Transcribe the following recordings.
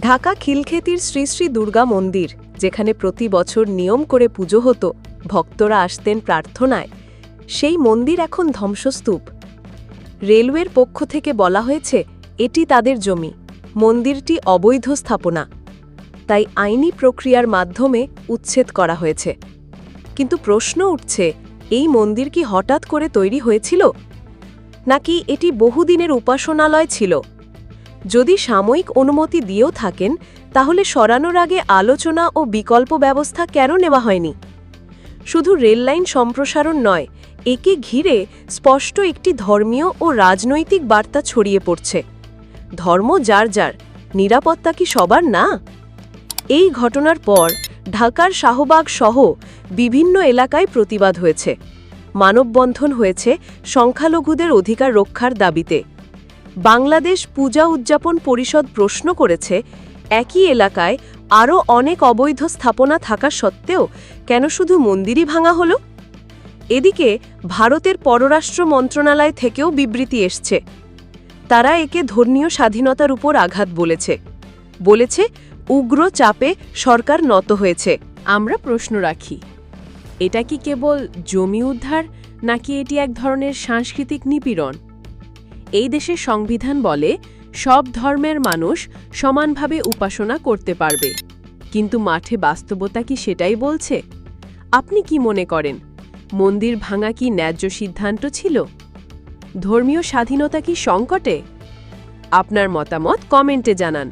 ঢাকা খিলক্ষেতির শ্রী শ্রী দুর্গা মন্দির, যেখানে প্রতি বছর নিয়ম করে পুজো হতো, ভক্তরা আসতেন প্রার্থনায়। সেই মন্দির এখন ধ্বংসস্তূপ। রেলওয়ের পক্ষ থেকে বলা হয়েছে, এটি তাদের জমি। মন্দিরটি অবৈধ স্থাপনা। তাই আইনি প্রক্রিয়ার মাধ্যমে উচ্ছেদ করা হয়েছে। কিন্তু প্রশ্ন উঠছে, এই মন্দির কি হঠাৎ করে তৈরি হয়েছিল? নাকি এটি বহুদিনের উপাসনালয় ছিল? যদি সাময়িক অনুমতি দিয়েও থাকেন, তাহলে সরানোর আগে আলোচনা ও বিকল্প ব্যবস্থা কেন নেওয়া হয়নি? শুধু রেললাইন সম্প্রসারণ নয়, একে ঘিরে স্পষ্ট একটি ধর্মীয় ও রাজনৈতিক বার্তা ছড়িয়ে পড়ছে। ধর্ম যার যার, নিরাপত্তা কি সবার না? এই ঘটনার পর ঢাকার শাহবাগ সহ বিভিন্ন এলাকায় প্রতিবাদ হয়েছে। মানববন্ধন হয়েছে সংখ্যালঘুদের অধিকার রক্ষার দাবিতে। বাংলাদেশ পূজা উদযাপন পরিষদ প্রশ্ন করেছে, একই এলাকায় আরও অনেক অবৈধ স্থাপনা থাকা সত্ত্বেও কেন শুধু মন্দিরই ভাঙা হলো? এদিকে ভারতের পররাষ্ট্র মন্ত্রণালয় থেকেও বিবৃতি এসছে। তারা একে ধর্মীয় স্বাধীনতার উপর আঘাত বলেছে। বলেছে, উগ্র চাপে সরকার নত হয়েছে। আমরা প্রশ্ন রাখি, এটা কি কেবল জমি উদ্ধার, নাকি এটি এক ধরনের সাংস্কৃতিক নিপীড়ন? এই দেশের সংবিধান বলে, সব ধর্মের মানুষ সমানভাবে উপাসনা করতে পারবে। কিন্তু মাঠে বাস্তবতা কি সেটাই বলছে? আপনি কি মনে করেন, মন্দির ভাঙা কি ন্যায্য সিদ্ধান্ত ছিল? ধর্মীয় স্বাধীনতা কি সংকটে? আপনার মতামত কমেন্টে জানান।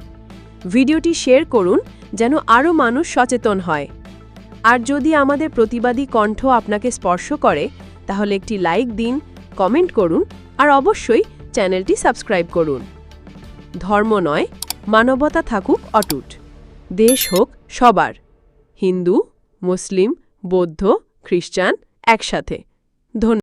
ভিডিওটি শেয়ার করুন, যেন আরও মানুষ সচেতন হয়। আর যদি আমাদের প্রতিবাদী কণ্ঠ আপনাকে স্পর্শ করে, তাহলে একটি লাইক দিন, কমেন্ট করুন, আর অবশ্যই চ্যানেলটি সাবস্ক্রাইব করুন। ধর্ম নয়, মানবতা থাকুক অটুট। দেশ হোক সবার। হিন্দু, মুসলিম, বৌদ্ধ, খ্রিস্টান একসাথে। ধন্যবাদ